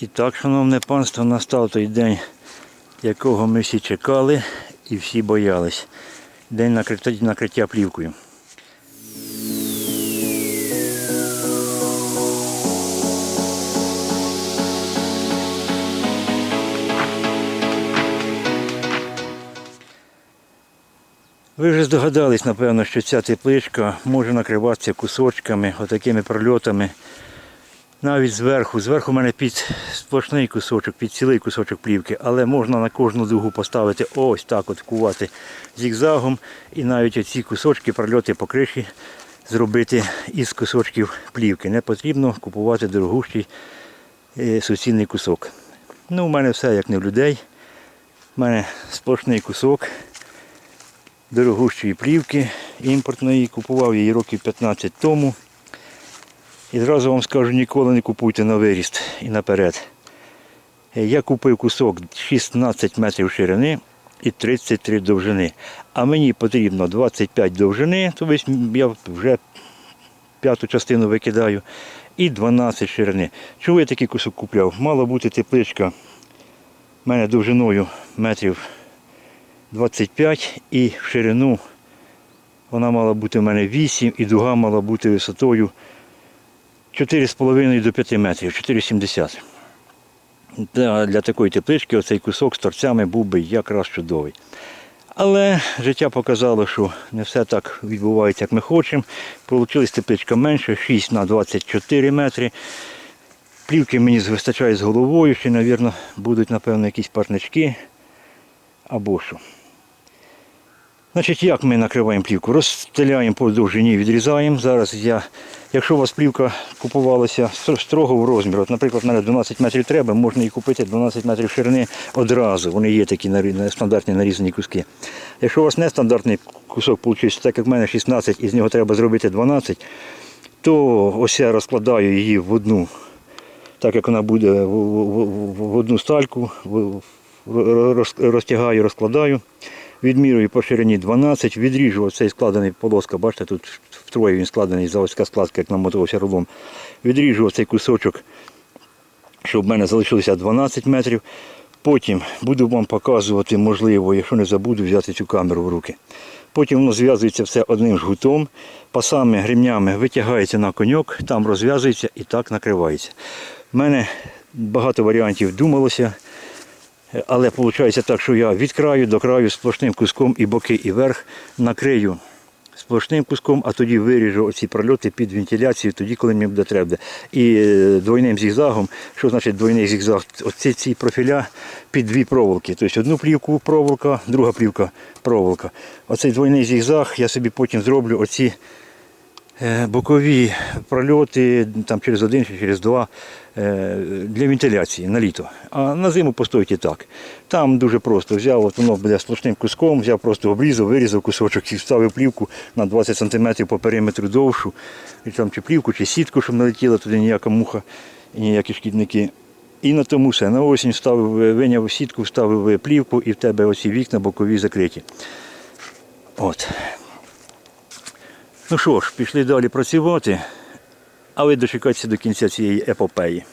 І так, шановне панство, настав той день, якого ми всі чекали і всі боялись. День накриття, накриття плівкою. Ви вже здогадались, напевно, що ця тепличка може накриватися кусочками, отакими прольотами. Навіть зверху. Зверху в мене під сплошний кусочок, під цілий кусочок плівки, але можна на кожну дугу поставити ось так от кувати зігзагом. І навіть оці кусочки, прольоти по криші зробити із кусочків плівки. Не потрібно купувати дорогущий е, суцільний кусок. Ну, у мене все як не в людей. У мене сплошний кусок дорогущої плівки імпортної. Купував її років 15 тому. І зразу вам скажу, ніколи не купуйте на виріст і наперед. Е, Я купив кусок 16 метрів ширини і 33 довжини. А мені потрібно 25 довжини, тобто я вже п'яту частину викидаю, і 12 ширини. Чого я такий кусок купляв? Мала бути тепличка. У мене довжиною метрів 25 і в ширину вона мала бути в мене 8 і дуга мала бути висотою 4,5 до 5 метрів, 4,70. Для, для такої теплички оцей кусок з торцями був би якраз чудовий. Але життя показало, що не все так відбувається, як ми хочемо. Получилась тепличка менше, 6 на 24 метри. Плівки мені вистачає з головою, ще, мабуть, будуть, напевно, якісь парнички або що. Значить, як ми накриваємо плівку? Розстеляємо по довжині, відрізаємо. Зараз я, якщо у вас плівка купувалася строго в розмір, от, наприклад, мене 12 метрів треба, можна її купити 12 метрів ширини одразу. Вони є такі стандартні нарізані куски. Якщо у вас не стандартний кусок вийшов, так як в мене 16 і з нього треба зробити 12, то ось я розкладаю її в одну, так як вона буде в, одну стальку, розтягаю, розкладаю. Відмірюю по ширині 12, відріжу оцей складений полоска, бачите, тут втроє він складений, заводська складка, як намотувався рулом. Відріжу оцей кусочок, щоб в мене залишилося 12 метрів. Потім буду вам показувати, можливо, якщо не забуду, взяти цю камеру в руки. Потім воно зв'язується все одним жгутом, пасами, гремнями витягається на коньок, там розв'язується і так накривається. У мене багато варіантів думалося. Але виходить так, що я від краю до краю сплошним куском і боки, і верх накрию сплошним куском, а тоді виріжу оці прольоти під вентиляцію, тоді, коли мені буде треба. І е, двойним зігзагом, що значить двойний зігзаг? Оці ці профіля під дві проволоки. Тобто одну плівку проволока, друга плівка проволока. Оцей двойний зігзаг я собі потім зроблю оці бокові прольоти там через один чи через два е, для вентиляції на літо. А на зиму постоїть і так. Там дуже просто взяв, от воно буде сплошним куском, взяв просто обрізав, вирізав кусочок і вставив плівку на 20 см по периметру довшу. І там чи плівку, чи сітку, щоб не летіла туди ніяка муха і ніякі шкідники. І на тому все. На осінь вставив, е, виняв сітку, вставив е, плівку і в тебе оці вікна бокові закриті. От. Ну що ж, пішли далі працювати, а ви дочекайтеся до кінця цієї епопеї.